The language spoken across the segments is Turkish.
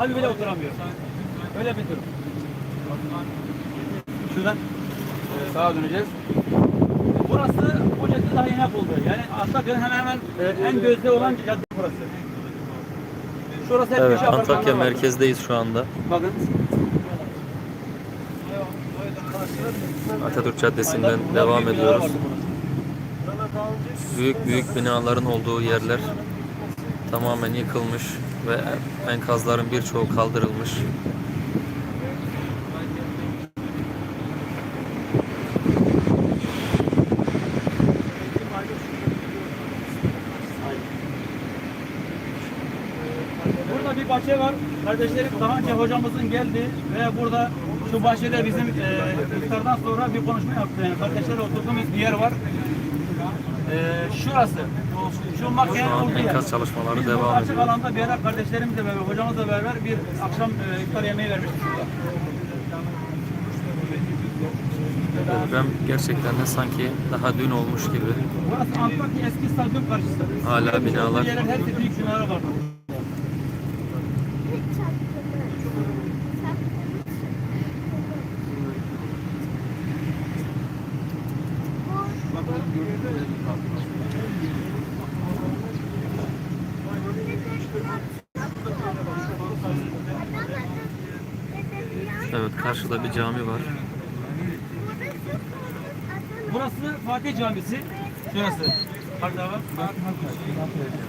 Abi bile oturamıyor. Öyle bir durum. Şuradan e, sağa döneceğiz. Burası o cadde daha yeni yapıldı. Yani Antakya'nın hemen hemen e, en gözde olan cadde burası. Şurası hep Evet Antakya merkezdeyiz şu anda. Bakın. Atatürk Caddesi'nden devam ediyoruz. Büyük büyük binaların olduğu yerler tamamen yıkılmış ve enkazların birçoğu kaldırılmış. Burada bir bahçe var. Kardeşlerim daha önce hocamızın geldi ve burada şu bahçede bizim e, iftardan sonra bir konuşma yaptı. Yani kardeşlerle oturduğumuz bir yer var. E, şurası. Şu makinenin olduğu yer. enkaz çalışmaları Biz devam açık ediyor. alanda bir ara kardeşlerimizle beraber, hocamızla beraber bir akşam e, iftar yemeği vermiştik şurada. Deprem gerçekten de sanki daha dün olmuş gibi. Burası Antakya eski stadyum karşısı. Hala binalar. Büyük binalar var. Evet karşıda bir cami var. Burası Fatih Camisi. Şurası. Var.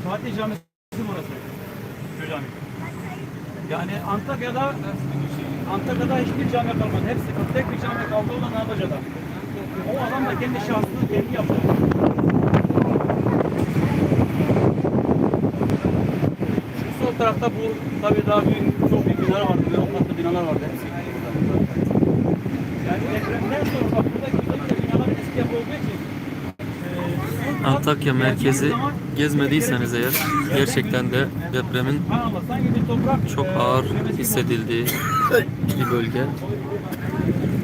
Fatih Camisi burası. Şu cami. Yani Antakya'da Antakya'da hiçbir cami kalmadı. Hepsi tek bir cami kaldı o da Nalbaca'da. O adam da kendi şahsını kendi yaptı. Şu sol tarafta bu tabii daha büyük, çok büyük binalar vardı. Ve o katlı binalar vardı. Hepsi burada. Yani depremden sonra bak buradaki özellikle binalar eski yapı olduğu için e, son kat Antakya merkezi gezmediyseniz eğer gerçekten de depremin çok ağır hissedildiği bir bölge.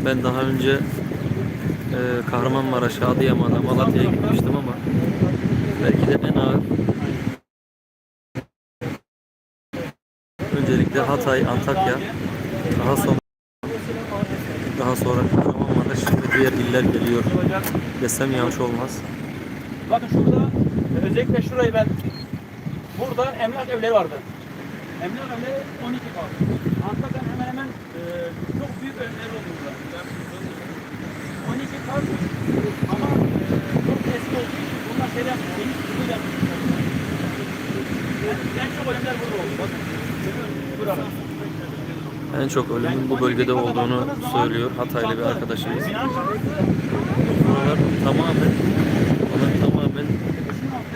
Ben daha önce e, Kahramanmaraş'a, Adıyaman'a, Malatya'ya gitmiştim ama belki de en ağır öncelikle Hatay, Antakya, daha sonra daha sonra Kahramanmaraş, şimdi diğer iller geliyor desem yanlış olmaz. Bakın şurada özellikle şurayı ben burada emlak evleri vardı. Emlak evleri 12 kat. Antakya'nın hemen hemen e, çok büyük evleri oldu burada. 12 kat ama e, çok eski olduğu için bunlar yapmış. Geniş kutu yapmışlar. En çok ölümler burada oldu. Bakın. Burada. En çok ölümün bu bölgede olduğunu söylüyor Hataylı bir arkadaşımız. Buralar tamamen tamamen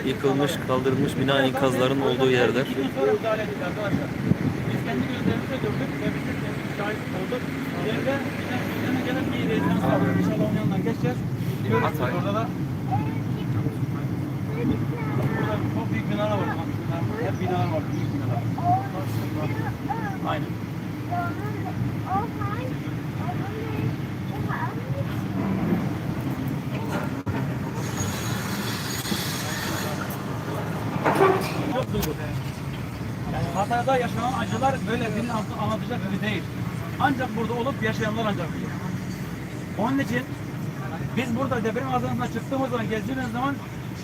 yıkılmış, kaldırılmış bina enkazların olduğu yerler. Hatay. orada da. Burada çok büyük binalar var. Hep binalar var. Büyük binalar. Aynen. Çok duygu. Yani Hatay'da yaşanan acılar böyle birinin anlat- anlatacak gibi değil. Ancak burada olup yaşayanlar ancak bilir. Onun için biz burada deprem azasına çıktığımız zaman, gezdiğimiz zaman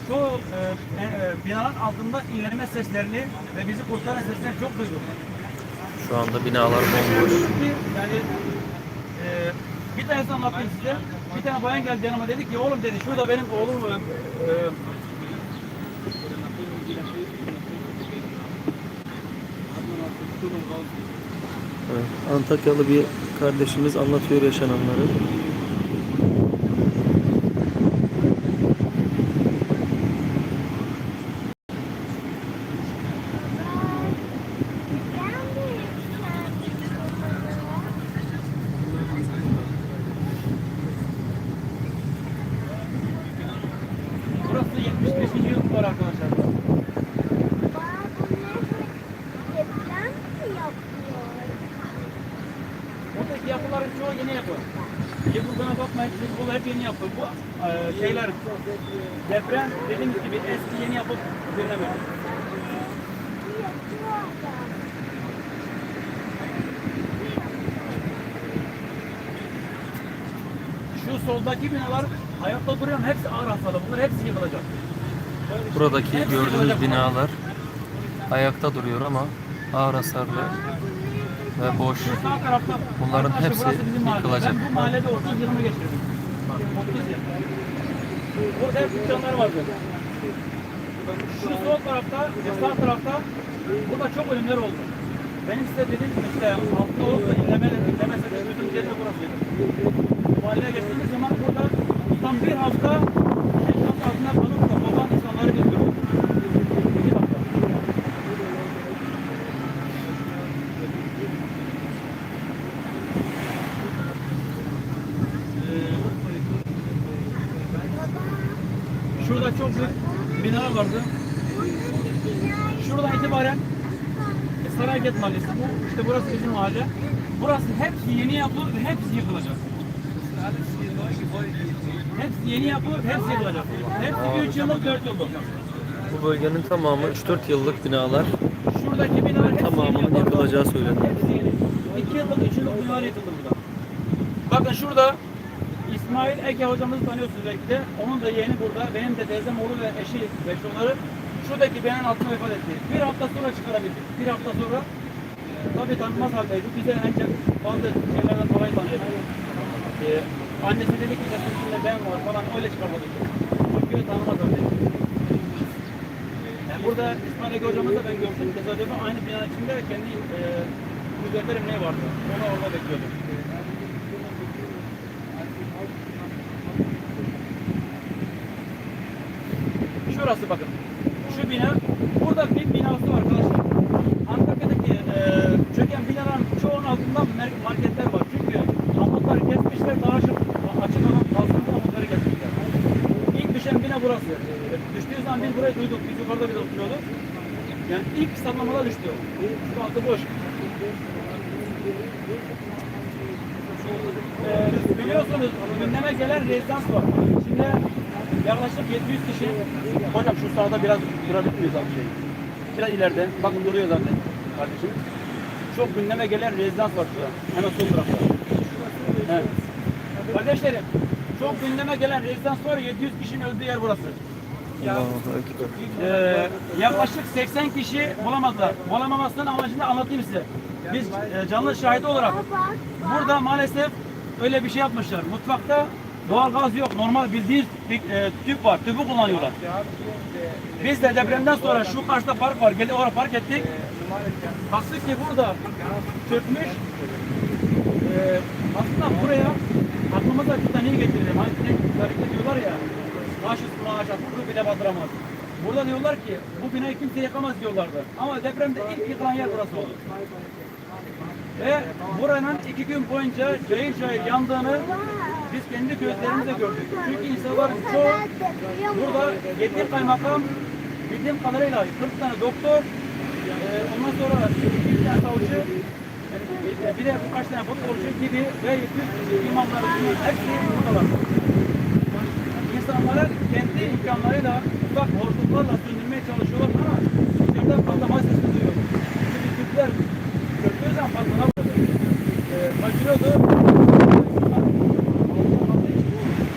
şu e, e, e, binaların altında inleme seslerini ve bizi kurtaran seslerini çok duyduk. Şu anda binalar bomboş. Yani e, bir tanesi anlatayım size. Bir tane bayan geldi yanıma dedi ki oğlum dedi şurada benim oğlum e, e, Evet, Antakyalı bir kardeşimiz anlatıyor yaşananları. sonra yine yapar. Yıkıldığına bakmayın, biz bunu hep yeni yaptık. Bu e, şeyler, deprem dediğimiz gibi eski yeni yapıp dinlemek. Şu soldaki binalar ayakta duruyor, hepsi ağır hastalı. Bunlar hepsi yıkılacak. Buradaki gördüğünüz binalar ayakta duruyor ama ağır hasarlı ve boş. Bunların hepsi yıkılacak. Bu mahallede 30 yılımı geçirdim. Bak 30 yıl. Burada hep dükkanlar vardı. Şu sol tarafta ve sağ tarafta burada çok ölümler oldu. Benim size dediğim gibi işte hafta olup da inleme, inlemese de gözüm yerine burasıydı. Mahalleye geçtiğimiz zaman burada tam bir hafta enkaz altında kalıp da baban insanları biz gördük. Bir hafta. Şurada çok büyük bina vardı. Şuradan itibaren Sarayget Mahallesi bu. İşte burası bizim mahalle. Burası hepsi yeni yapılır ve hepsi yıkılacak. Hepsi yeni yapılır, hepsi yıkılacak. Hepsi 3 yıllık, 4 yıllık. Bu bölgenin tamamı 3-4 yıllık binalar. Şuradaki binalar hepsi Tamamının yıkılacağı söyleniyor. Hepsi yeni. 2 yıllık, 3 yıllık binalar yıkıldı burada. Bakın şurada İsmail Ege hocamızı tanıyorsunuz belki. Onun da yeğeni burada. Benim de teyzem oğlu ve eşi ve onları şuradaki binanın altına vefat etti. Bir hafta sonra çıkarabildik. Bir hafta sonra tabii tanınmaz haldeydi. Bize ancak bazı şeylerden dolayı tanıyordu. Ee, annesi dedi ki işte sizinle ben var falan öyle çıkarmadık. Çünkü tanımaz haldeydi. Yani burada İsmail Ege hocamızı ben gördüm. Tesadüfen aynı binanın içinde kendi e, müzeklerim ne vardı? Onu orada bekliyordum. Şurası bakın. Şu bina, burada bir binası var arkadaşlar. Antakya'daki e, çöken binaların çoğunun altında marketler var. Çünkü amutları kesmişler, daha açık, açık kalsın amutları kesmişler. İlk düşen bina burası. E, Düştüğü zaman biz burayı duyduk. Biz yukarıda bir oturuyorduk. Yani ilk sallamada düştü. Şu altı boş. Ee, biliyorsunuz gündeme gelen rezidans var. Şimdi yaklaşık 700 kişi hocam şu sağda biraz durabilir miyiz abi şey? Biraz ileride. Bakın duruyor zaten kardeşim. Çok gündeme gelen rezidans var şurada. Hemen sol tarafta. Evet. Kardeşlerim çok gündeme gelen rezidans var. 700 kişinin öldüğü yer burası. Ekber. Ee, yaklaşık 80 kişi bulamadılar. Bulamamasının amacını anlatayım size. Biz e, canlı şahit olarak burada maalesef öyle bir şey yapmışlar. Mutfakta doğal gaz yok. Normal bildiğiniz bir, e, tüp var. Tüpü kullanıyorlar. Biz de depremden sonra şu karşıda park var. Gelip oraya park ettik. Baktık ki burada çökmüş. Ee, aslında buraya aklımıza bir tane getirdim. Hani tarihte diyorlar ya taş üstüne ağaç atılır bile batıramaz. Burada diyorlar ki bu binayı kimse yakamaz diyorlardı. Ama depremde ilk yıkılan yer burası oldu. Ve buranın iki gün boyunca cayır cayır yandığını biz kendi gözlerimizle gördük. Çünkü insanların çoğu burada yedi kaymakam bildiğim kadarıyla 40 tane doktor e, ondan sonra bir tane savcı e, bir de birkaç tane futbolcu gibi ve 100 imamlar hepsi buradalar. İnsanların kendi imkanlarıyla ufak hortumlarla söndürmeye çalışıyorlar ama içeriden patlama sesi duyuyor. Şimdi Türkler köprüyü zaman patlama e, kaçırıyordu.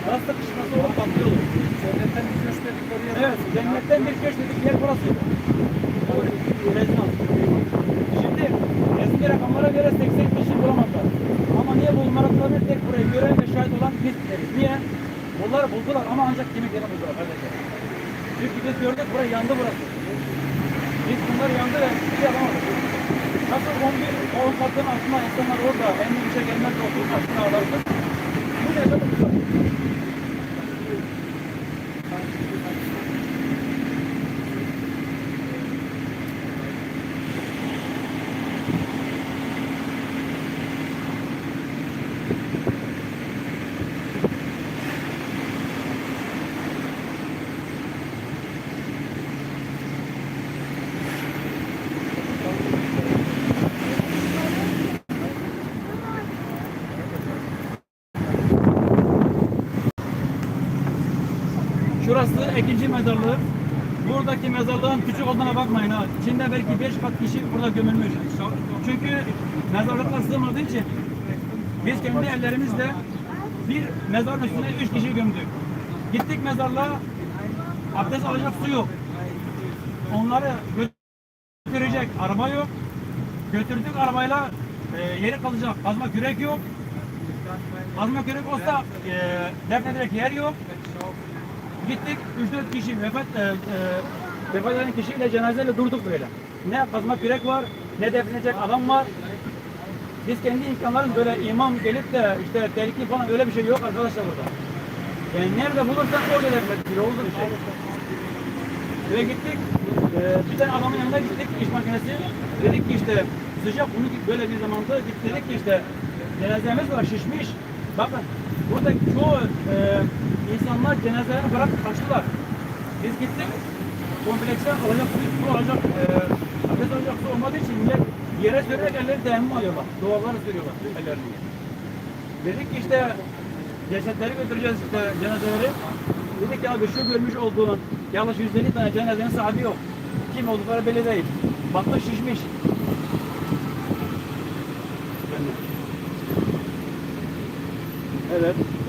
Gaz sıkışması olup patlıyordu. Cennetten bir köşk dedik oraya. Evet, cennetten bir köşk dedik yer burasıydı. Rezidans. Şimdi eski rakamlara göre 80 kişi bulamadılar. Ama niye bulmadıklarını tek burayı gören ve şahit olan biz. Niye? Bunlar buldular ama ancak kemiklerini buldular kardeşler. Çünkü biz gördük burası yandı burası. Biz bunlar yandı ve bir şey yapamadık. Nasıl 11, 10 katın altında insanlar orada en yükse gelmez de oturup aslında ağlardı. Bu yaşadık biz. Şurası ikinci mezarlığı. Buradaki mezarlığın küçük olduğuna bakmayın ha. İçinde belki beş kat kişi burada gömülmüş. Çünkü mezarlıklar sığmadığı için biz kendi ellerimizle Bir mezarın üstüne üç kişi gömdük. Gittik mezarlığa abdest alacak su yok. Onları götürecek araba yok. Götürdük arabayla e, yeri kalacak kazma kürek yok. Kazma kürek olsa e, defnedecek yer yok. Gittik 3-4 kişi vefat e, e, vefat eden kişiyle cenazeyle durduk böyle. Ne kazma kürek var, ne defnedecek adam var. Biz kendi imkanlarımız böyle imam gelip de işte tehlike falan öyle bir şey yok arkadaşlar burada. Yani nerede bulursan orada defnet bile oldu bir şey. Ve gittik, e, bir tane adamın yanına gittik iş makinesi. Dedik ki işte sıcak bunu böyle bir zamanda gittik dedik ki işte cenazemiz var şişmiş. Bakın burada çoğu e, insanlar cenazelerini bırakıp kaçtılar. Biz gittik kompleksten alacak su, alacak, e, abdest alacak su olmadığı için millet yere sürerek elleri teyemmüm alıyorlar. Duvarları sürüyorlar ellerini. Dedik ki işte cesetleri götüreceğiz işte cenazeleri. Dedik ya abi şu görmüş olduğun yanlış 150 tane cenazenin sahibi yok. Kim oldukları belli değil. Batmış şişmiş. Evet.